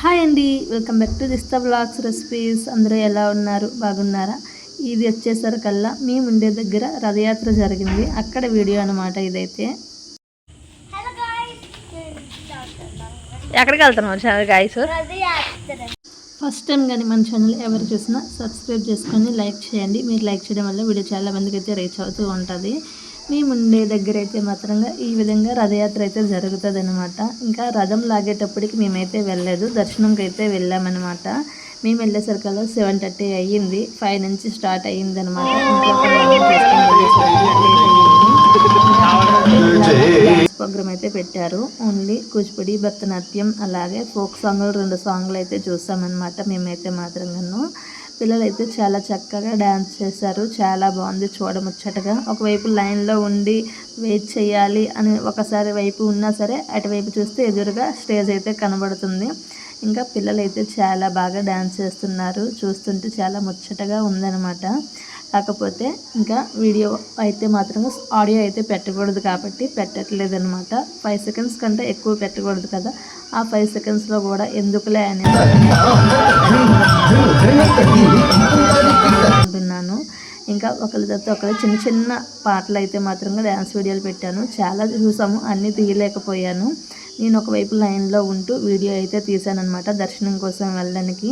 Hi అండి welcome back to దిస్తా blogs recipes. అందరూ ఎలా ఉన్నారు? బాగున్నారా? ఇది వచ్చేసరికల్లా మేము ఉండే దగ్గర రథయాత్ర జరిగింది. అక్కడ వీడియో అనమాట ఇదైతే. హలో గాయ్స్ ఎక్కడికి వెళ్తున్నాం చాలా గాయస్ రథయాత్ర. ఫస్ట్ టైం కానీ మన ఛానల్ ఎవరు చూసినా సబ్స్క్రైబ్ చేసుకొని లైక్ చేయండి. మీరు లైక్ చేయడం వల్ల వీడియో చాలా మందికి అయితే రీచ్ అవుతూ ఉంటుంది. మేము ఉండే దగ్గర అయితే మాత్రంగా ఈ విధంగా రథయాత్ర అయితే జరుగుతుంది అనమాట ఇంకా రథం లాగేటప్పటికి మేమైతే వెళ్ళలేదు దర్శనంకి అయితే వెళ్ళామన్నమాట మేము వెళ్ళేసరికల్లా సెవెన్ థర్టీ అయ్యింది ఫైవ్ నుంచి స్టార్ట్ అయ్యింది అనమాట ప్రోగ్రామ్ అయితే పెట్టారు. ఓన్లీ కూచిపూడి భరతనాట్యం అలాగే ఫోక్ సాంగ్లు రెండు సాంగ్లు అయితే చూసామన్నమాట మేమైతే మాత్రంగాను. పిల్లలు అయితే చాలా చక్కగా డ్యాన్స్ చేశారు. చాలా బాగుంది చూడముచ్చటగా. ఒకవైపు లైన్లో ఉండి వెయిట్ చేయాలి అని ఒకసారి వైపు ఉన్నా సరే అటువైపు చూస్తే ఎదురుగా స్టేజ్ అయితే కనబడుతుంది. ఇంకా పిల్లలు అయితే చాలా బాగా డ్యాన్స్ చేస్తున్నారు. చూస్తుంటే చాలా ముచ్చటగా ఉందన్నమాట. కాకపోతే ఇంకా వీడియో అయితే మాత్రం ఆడియో అయితే పెట్టకూడదు కాబట్టి పెట్టట్లేదు అనమాట ఫైవ్ సెకండ్స్ కంటే ఎక్కువ పెట్టకూడదు కదా. ఆ ఫైవ్ సెకండ్స్లో కూడా ఎందుకులే అని అనుకుంటున్నాను ఇంకా ఒకరి తర్వాత ఒకరు చిన్న చిన్న పాటలు అయితే మాత్రంగా డ్యాన్స్ వీడియోలు పెట్టాను. చాలా చూసాము అన్నీ తీయలేకపోయాను. నేను ఒకవైపు లైన్లో ఉంటూ వీడియో అయితే తీశానమాట దర్శనం కోసం వెళ్ళడానికి.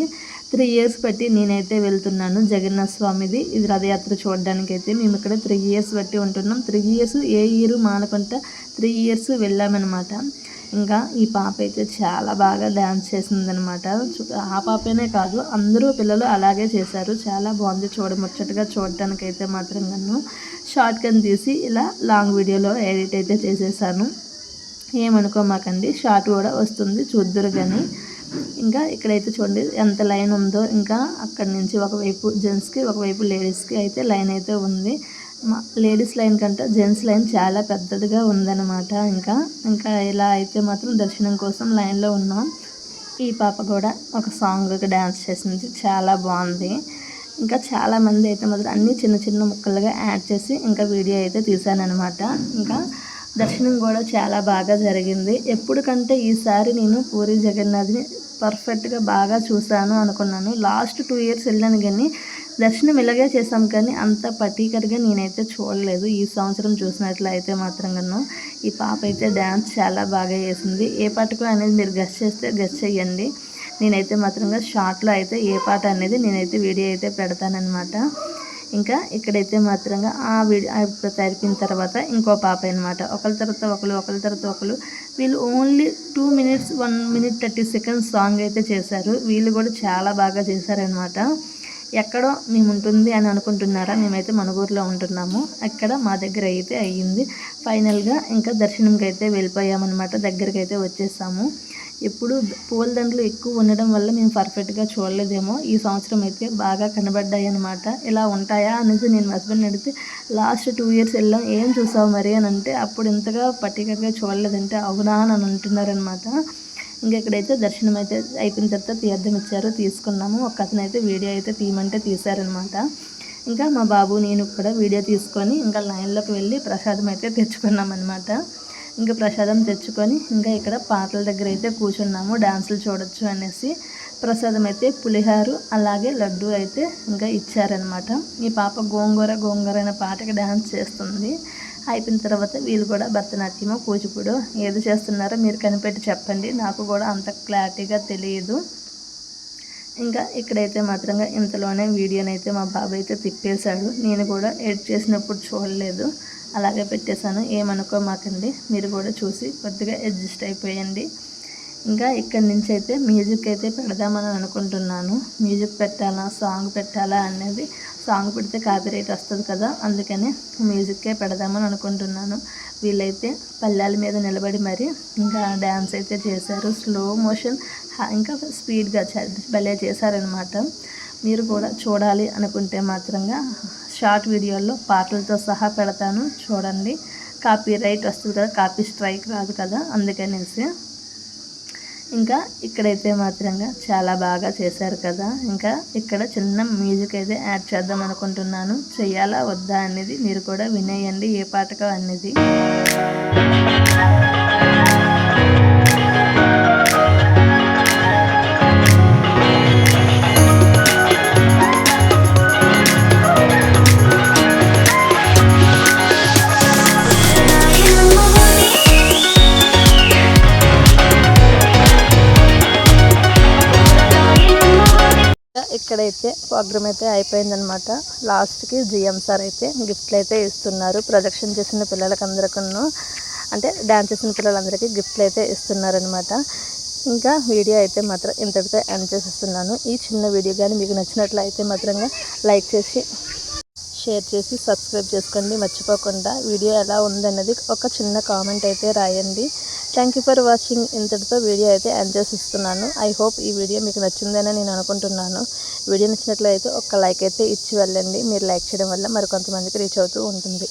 త్రీ ఇయర్స్ బట్టి నేనైతే వెళ్తున్నాను జగన్నాథ స్వామిది. ఇది రథయాత్ర చూడడానికి అయితే మేము ఇక్కడ త్రీ ఇయర్స్ బట్టి ఉంటున్నాం. త్రీ ఇయర్స్ ఏ ఇయర్ మానకుండా త్రీ ఇయర్స్ వెళ్ళామన్నమాట. ఇంకా ఈ పాప అయితే చాలా బాగా డ్యాన్స్ చేసిందనమాట ఆ పాపనే కాదు అందరూ పిల్లలు అలాగే చేశారు. చాలా బాగుంది చూడముచ్చటగా చూడటానికి అయితే మాత్రం నన్ను షార్ట్ కన్ తీసి ఇలా లాంగ్ వీడియోలో ఎడిట్ అయితే చేసేసాను. ఏమనుకోమాకండి షార్ట్ కూడా వస్తుంది చూద్దరు కానీ ఇంకా ఇక్కడైతే చూడండి ఎంత లైన్ ఉందో. ఇంకా అక్కడి నుంచి ఒకవైపు జెంట్స్కి ఒకవైపు లేడీస్కి అయితే లైన్ అయితే ఉంది. లేడీస్ లైన్ కంటే జెంట్స్ లైన్ చాలా పెద్దదిగా ఉందన్నమాట ఇంకా. ఇంకా ఇలా అయితే మాత్రం దర్శనం కోసం లైన్లో ఉన్నాం. ఈ పాప కూడా ఒక సాంగ్కి డ్యాన్స్ చేసింది. చాలా బాగుంది. ఇంకా చాలామంది అయితే మాత్రం అన్ని చిన్న చిన్న ముక్కలుగా యాడ్ చేసి ఇంకా వీడియో అయితే తీశానమాట ఇంకా దర్శనం కూడా చాలా బాగా జరిగింది. ఎప్పుడు కంటే ఈసారి నేను పూరి జగన్నాథ్ని పర్ఫెక్ట్గా బాగా చూశాను అనుకున్నాను. లాస్ట్ టూ ఇయర్స్ వెళ్ళాను కానీ దర్శనం ఇలాగే చేసాం కానీ అంత పర్టికులర్గా నేనైతే చూడలేదు. ఈ సంవత్సరం చూసినట్లయితే మాత్రం కన్నా ఈ పాప అయితే డ్యాన్స్ చాలా బాగా చేసింది. ఏ పాటకు అనేది మీరు గెస్ట్ చేస్తే గెస్ట్ చేయండి. నేనైతే మాత్రంగా షార్ట్లో అయితే ఏ పాట అనేది నేనైతే వీడియో అయితే పెడతానమాట ఇంకా ఇక్కడైతే మాత్రంగా ఆ వీడియో తరిపిన తర్వాత ఇంకో పాప అనమాట ఒకరి తర్వాత ఒకరు ఒకరి తర్వాత ఒకరు వీళ్ళు only two minutes one minute thirty seconds song అయితే చేశారు. వీళ్ళు కూడా చాలా బాగా చేశారనమాట ఎక్కడో మేము ఉంటుంది అని అనుకుంటున్నారా? మేమైతే మనుగూరులో ఉంటున్నాము. అక్కడ మా దగ్గర అయితే అయ్యింది. ఫైనల్గా ఇంకా దర్శనంకి అయితే వెళ్ళిపోయామన్నమాట. దగ్గరికి అయితే వచ్చేసాము. ఎప్పుడు పూలదండలు ఎక్కువ ఉండడం వల్ల మేము పర్ఫెక్ట్గా చూడలేదేమో. ఈ సంవత్సరం అయితే బాగా కనబడ్డాయి అనమాట ఇలా ఉంటాయా అనేసి నేను హస్బెండ్ అడిగితే లాస్ట్ టూ ఇయర్స్ వెళ్ళాం. ఏం చూసావు మరి? అని అంటే అప్పుడు ఇంతగా పర్టికులర్గా చూడలేదంటే అవునా? అని అంటున్నారనమాట ఇంకా ఇక్కడైతే దర్శనం అయితే అయిపోయిన తర్వాత తీర్థం ఇచ్చారు తీసుకున్నాము. ఒక అతను అయితే వీడియో అయితే తీయమంటే తీశారనమాట ఇంకా మా బాబు నేను కూడా వీడియో తీసుకొని ఇంకా లైన్లోకి వెళ్ళి ప్రసాదం అయితే తెచ్చుకున్నాం అనమాట ఇంకా ప్రసాదం తెచ్చుకొని ఇంకా ఇక్కడ పాటల దగ్గర అయితే కూర్చున్నాము. డాన్సులు చూడొచ్చు అనేసి ప్రసాదం అయితే పులిహారు అలాగే లడ్డు అయితే ఇంకా ఇచ్చారనమాట ఈ పాప గోంగూర గోంగూర అనే పాటకి డ్యాన్స్ చేస్తుంది. అయిపోయిన తర్వాత వీళ్ళు కూడా భరతనాట్యము కూచిపూడి ఏది చేస్తున్నారో మీరు కనిపెట్టి చెప్పండి. నాకు కూడా అంత క్లారిటీగా తెలియదు. ఇంకా ఇక్కడైతే మాత్రంగా ఇంతలోనే వీడియోనైతే మా బాబు అయితే తిప్పేశాడు. నేను కూడా ఎడిట్ చేసినప్పుడు చూడలేదు. అలాగే పెట్టేశాను. ఏమనుకోమాకండి. మీరు కూడా చూసి కొద్దిగా అడ్జస్ట్ అయిపోయండి. ఇంకా ఇక్కడి నుంచి అయితే మ్యూజిక్ అయితే పెడదామని అనుకుంటున్నాను. మ్యూజిక్ పెట్టాలా సాంగ్ పెట్టాలా అనేది సాంగ్ పెడితే కాపీరైట్ వస్తుంది కదా అందుకని మ్యూజిక్కే పెడదామని అనుకుంటున్నాను. వీళ్ళైతే పల్లెల మీద నిలబడి మరి ఇంకా డ్యాన్స్ అయితే చేశారు. స్లో మోషన్ ఇంకా స్పీడ్గా భలే చేశారనమాట మీరు కూడా చూడాలి అనుకుంటే మాత్రంగా షార్ట్ వీడియోల్లో పాటలతో సహా పెడతాను. చూడండి కాపీ రైట్ వస్తుంది కదా కాపీ స్ట్రైక్ రాదు కదా అందుకనేసి ఇంకా ఇక్కడైతే మాత్రంగా చాలా బాగా చేశారు కదా. ఇంకా ఇక్కడ చిన్న మ్యూజిక్ అయితే యాడ్ చేద్దాం అనుకుంటున్నాను. చెయ్యాలా వద్దా అనేది మీరు కూడా వినేయండి. ఏ పాటకో అనేది. ఇక్కడైతే ప్రోగ్రామ్ అయితే అయిపోయిందనమాట లాస్ట్కి జిఎం సార్ అయితే గిఫ్ట్లు అయితే ఇస్తున్నారు. ప్రొజెక్షన్ చేసిన పిల్లలకి అందరికన్నా అంటే డ్యాన్స్ చేసిన పిల్లలందరికీ గిఫ్ట్లు అయితే ఇస్తున్నారనమాట ఇంకా వీడియో అయితే మాత్రం ఇంతటితో ఎండ్ చేసేస్తున్నాను. ఈ చిన్న వీడియో కానీ మీకు నచ్చినట్లయితే మాత్రంగా లైక్ చేసి షేర్ చేసి సబ్స్క్రైబ్ చేసుకోండి. మర్చిపోకుండా వీడియో ఎలా ఉందన్నది ఒక చిన్న కామెంట్ అయితే రాయండి. థ్యాంక్ యూ ఫర్ వాచింగ్ ఇంతటితో వీడియో అయితే ఎండ్ చేసిస్తున్నాను. ఐ హోప్ ఈ వీడియో మీకు నచ్చిందని నేను అనుకుంటున్నాను. వీడియో నచ్చినట్లయితే ఒక లైక్ అయితే ఇచ్చి వెళ్ళండి. మీరు లైక్ చేయడం వల్ల మరి కొంతమందికి రీచ్ అవుతూ ఉంటుంది.